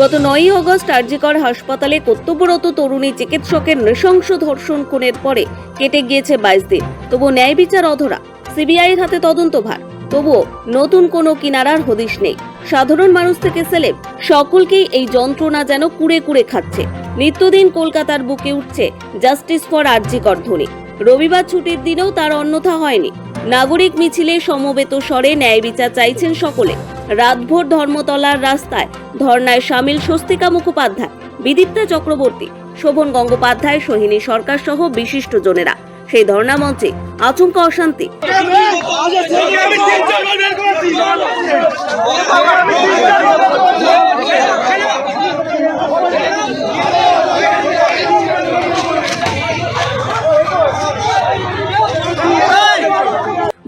গত নয়ই অগস্ট আরজিকর হাসপাতালে কর্তব্যরত তরুণী চিকিৎসকের নৃশংস ধর্ষণ খুনের পরে কেটে গিয়েছে বাইশ দিন। তবু ন্যায় বিচার অধরা, সিবিআইয়ের হাতে তদন্তভার তবুও নতুন কোনো কিনারার হদিশ নেই। সাধারণ মানুষ থেকে সেলেব, সকলকেই এই যন্ত্রণা যেন কুড়ে কুড়ে খাচ্ছে। নিত্যদিন কলকাতার বুকে উঠছে জাস্টিস ফর আরজিকর ধ্বনি। রবিবার ছুটির দিনেও তার অন্যথা হয়নি। নাগরিক মিছিলে সমবেত স্বরে ন্যায় বিচার চাইছেন সকলে। রাতভর ধর্মতলার রাস্তায় ধর্নায় সামিল স্বস্তিকা মুখোপাধ্যায়, বিদীপ্তা চক্রবর্তী, শোভন গঙ্গোপাধ্যায়, সোহিনী সরকার সহ বিশিষ্ট জনেরা। সেই ধর্ণা মঞ্চে আচমকা অশান্তি।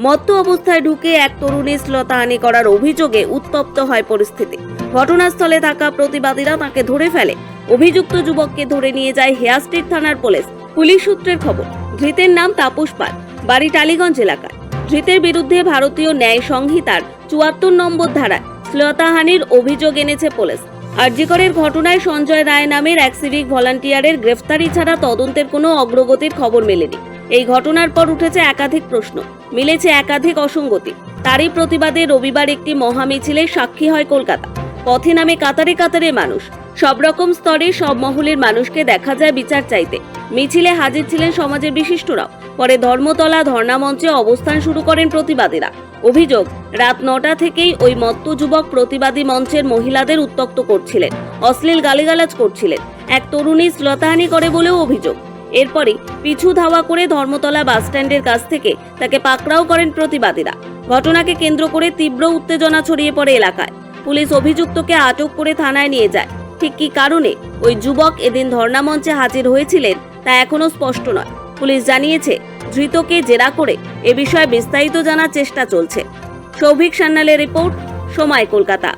মত্ত অবস্থায় ঢুকে এক তরুণী শ্লতাহানি করার অভিযোগে উত্তপ্ত হয় পরিস্থিতি। ঘটনাস্থলে থাকা প্রতিবাদীরা তাকে ধরে ফেলে। অভিযুক্ত যুবককে ধরে নিয়ে যায় হেয়ার স্ট্রিট থানার পুলিশ। পুলিশ সূত্রের খবর, ধৃতের নাম তাপস পাল, বাড়ি টালিগঞ্জ এলাকায়। ধৃতের বিরুদ্ধে ভারতীয় ন্যায় সংহিতার চুয়াত্তর নম্বর ধারায় শ্লতাহানির অভিযোগ এনেছে পুলিশ। আরজিকরের ঘটনায় সঞ্জয় রায় নামের এক সিভিক ভলান্টিয়ারের গ্রেফতারি ছাড়া তদন্তের কোনো অগ্রগতির খবর মেলেনি। এই ঘটনার পর উঠেছে একাধিক প্রশ্ন। মিলেছে একাধিক অসঙ্গতি। তারই প্রতিবাদে রবিবার একটি মহামিছিলের সাক্ষী হয় কলকাতা। পথে নামে কাতারে কাতারে মানুষ। সব রকম স্তরে সব মহলের মানুষকে দেখা যায় বিচার চাইতে। মিছিলে হাজির ছিলেন সমাজের বিশিষ্টরাও। পরে ধর্মতলা ধর্ণা মঞ্চে অবস্থান শুরু করেন প্রতিবাদীরা। অভিযোগ, রাত নটা থেকেই ওই মত্ত যুবক প্রতিবাদী মঞ্চের মহিলাদের উত্তক্ত করছিলেন। অশ্লীল গালিগালাজ করছিলেন। এক তরুণী শ্লতাহানি করে বলেও অভিযোগ। এরপরই পিছু ধাওয়া করে ধর্মতলা বাসস্ট্যান্ডের কাছ থেকে তাকে পাকড়াও করেন প্রতিবাদীরা। ঘটনাকে কেন্দ্র করে তীব্র উত্তেজনা ছড়িয়ে পড়ে এলাকায়। পুলিশ অভিযুক্তকে আটক করে থানায় নিয়ে যায়। ঠিক কী কারণে ওই যুবক এদিন ধর্ণা মঞ্চে হাজির হয়েছিলেন তা এখনও স্পষ্ট নয়। পুলিশ জানিয়েছে, ধৃতকে জেরা করে এ বিষয়ে বিস্তারিত জানার চেষ্টা চলছে। সৌভিক সান্যালের রিপোর্ট, সময় কলকাতা।